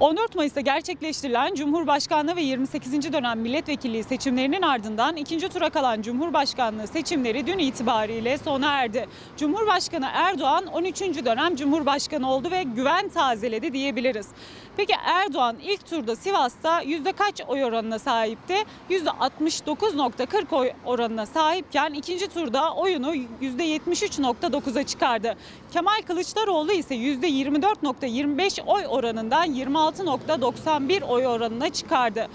14 Mayıs'ta gerçekleştirilen Cumhurbaşkanlığı ve 28. dönem milletvekilliği seçimlerinin ardından ikinci tura kalan Cumhurbaşkanlığı seçimleri dün itibariyle sona erdi. Cumhurbaşkanı Erdoğan 13. dönem Cumhurbaşkanı oldu ve güven tazeledi diyebiliriz. Peki Erdoğan ilk turda Sivas'ta yüzde kaç oy oranına sahipti? Yüzde 69.40 oy oranına sahipken ikinci turda oyunu yüzde 73.9'a çıkardı. Kemal Kılıçdaroğlu ise yüzde 24.25 oy oranından 26.91 oy oranına çıkardı.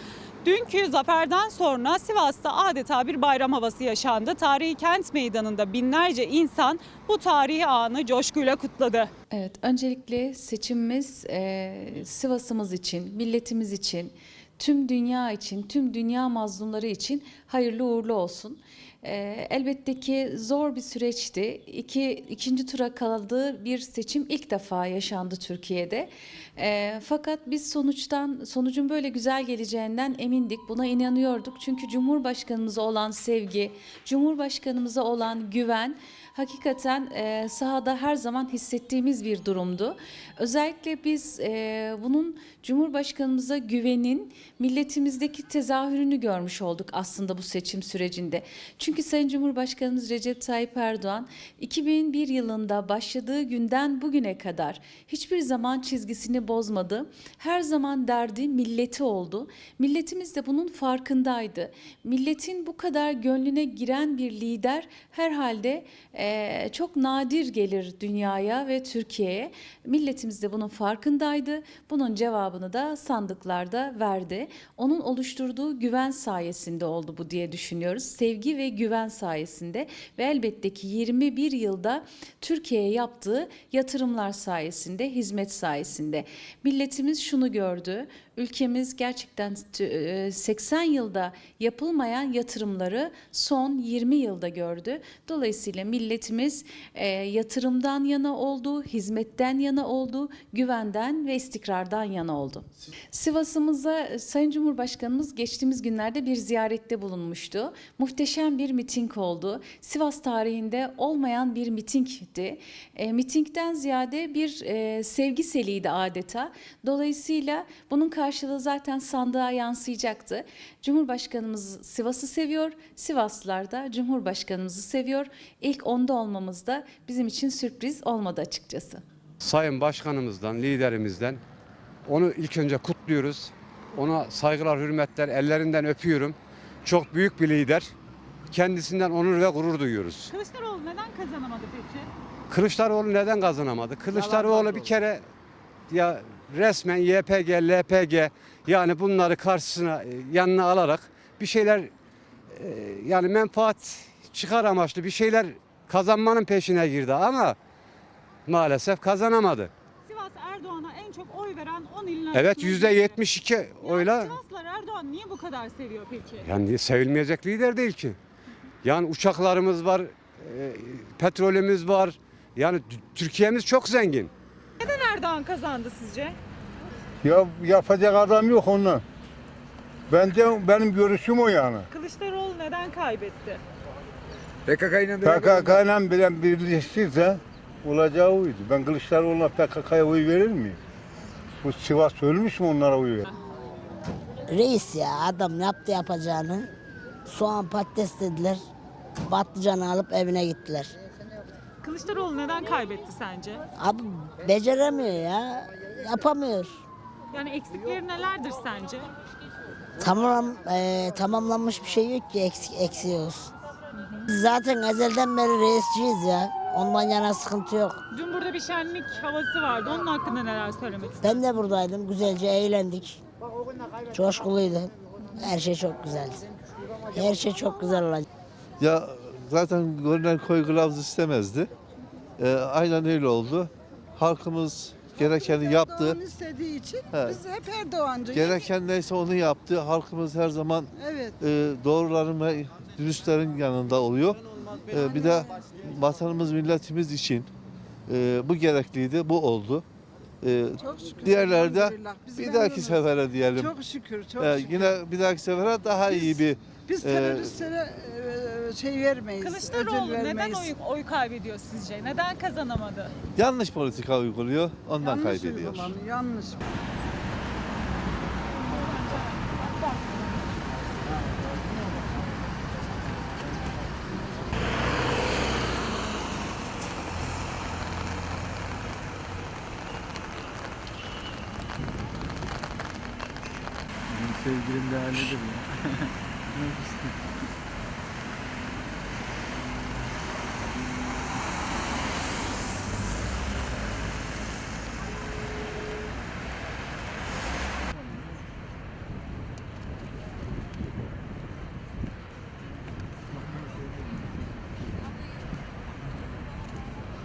Dünkü zaferden sonra Sivas'ta adeta bir bayram havası yaşandı. Tarihi kent meydanında binlerce insan bu tarihi anı coşkuyla kutladı. Evet, öncelikle seçimimiz e, Sivas'ımız için, milletimiz için, tüm dünya için, tüm dünya mazlumları için hayırlı uğurlu olsun. E, elbette ki zor bir süreçti. İki, ikinci tura kaldığı bir seçim ilk defa yaşandı Türkiye'de. E, fakat biz sonuçtan, sonucun böyle güzel geleceğinden emindik. Buna inanıyorduk. Çünkü Cumhurbaşkanımıza olan sevgi, Cumhurbaşkanımıza olan güven, hakikaten e, sahada her zaman hissettiğimiz bir durumdu. Özellikle biz e, bunun Cumhurbaşkanımıza güvenin milletimizdeki tezahürünü görmüş olduk aslında bu seçim sürecinde. Çünkü Sayın Cumhurbaşkanımız Recep Tayyip Erdoğan 2001 yılında başladığı günden bugüne kadar hiçbir zaman çizgisini bozmadı. Her zaman derdi milleti oldu. Milletimiz de bunun farkındaydı. Milletin bu kadar gönlüne giren bir lider herhalde eee, çok nadir gelir dünyaya ve Türkiye'ye. Milletimiz de bunun farkındaydı. Bunun cevabını da sandıklarda verdi. Onun oluşturduğu güven sayesinde oldu bu diye düşünüyoruz. Sevgi ve güven sayesinde ve elbette ki 21 yılda Türkiye'ye yaptığı yatırımlar sayesinde, hizmet sayesinde. Milletimiz şunu gördü. Ülkemiz gerçekten tü- e, 80 yılda yapılmayan yatırımları son 20 yılda gördü. Dolayısıyla milletimiz e, yatırımdan yana oldu, hizmetten yana oldu, güvenden ve istikrardan yana oldu. Sivas'ımıza e, Sayın Cumhurbaşkanımız geçtiğimiz günlerde bir ziyarette bulunmuştu. Muhteşem bir miting oldu. Sivas tarihinde olmayan bir mitingdi. E, mitingden ziyade bir e, sevgi seliydi adeta. Dolayısıyla bunun karşılığı zaten sandığa yansıyacaktı. Cumhurbaşkanımız Sivas'ı seviyor, Sivaslılar da Cumhurbaşkanımızı seviyor. İlk onda olmamız da bizim için sürpriz olmadı açıkçası. Sayın Başkanımızdan, liderimizden onu ilk önce kutluyoruz. Ona saygılar, hürmetler, ellerinden öpüyorum. Çok büyük bir lider. Kendisinden onur ve gurur duyuyoruz. Kılıçdaroğlu neden kazanamadı peki? Kılıçdaroğlu neden kazanamadı? Kılıçdaroğlu bir kere ya resmen YPG, LPG yani bunları karşısına e, yanına alarak bir şeyler e, yani menfaat çıkar amaçlı bir şeyler kazanmanın peşine girdi ama maalesef kazanamadı. Sivas Erdoğan'a en çok oy veren 10 ilin Evet yetmiş iki Yani oyla Sivaslılar Erdoğan niye bu kadar seviyor peki? yani sevilmeyecek lider değil ki. Yani uçaklarımız var, e, petrolümüz var. Yani Türkiye'miz çok zengin. Neden Erdoğan kazandı sizce? Ya yapacak adam yok ondan. Bence benim görüşüm o yani. Kılıçdaroğlu neden kaybetti? PKK ile PKK ile bile birleşirse olacağı oydu. Ben Kılıçdaroğlu'na PKK'ya oy verir miyim? Bu Sivas ölmüş mü onlara oy verir? Reis ya adam yaptı yapacağını. Soğan patates dediler. Patlıcanı alıp evine gittiler. Kılıçdaroğlu neden kaybetti sence? Abi beceremiyor ya. Yapamıyor. Yani eksikleri nelerdir sence? Tamam e, tamamlanmış bir şey yok ki eksik eksiyoruz. Biz zaten ezelden beri reisçiyiz ya. Ondan yana sıkıntı yok. Dün burada bir şenlik havası vardı. Onun hakkında neler söylemek istersin? Ben de buradaydım. Güzelce eğlendik. Coşkuluydu. Her şey çok güzeldi. Her şey çok güzel olacak. Ya zaten görünen koy kılavuz istemezdi. Ee, aynen öyle oldu. Halkımız gerekeni yaptı. Erdoğan istediği için He. biz hep Erdoğancı. Gereken neyse onu yaptı. Halkımız her zaman Evet. e, doğruların ve dürüstlerin yanında oluyor. E, bir de vatanımız milletimiz için e, bu gerekliydi, bu oldu. E, Çok şükür. diğerleri de bir dahaki sefere diyelim. Çok şükür, çok E, şükür. yine bir dahaki sefere daha Biz- iyi bir Biz e, teröristlere e, şey vermeyiz, Kılıçdaroğlu ödül neden vermeyiz. oy, oy kaybediyor sizce? Neden kazanamadı? yanlış politika uyguluyor. Ondan yanlış kaybediyor. uygulanıyor, yanlış. Sevgilim değerlidir ya.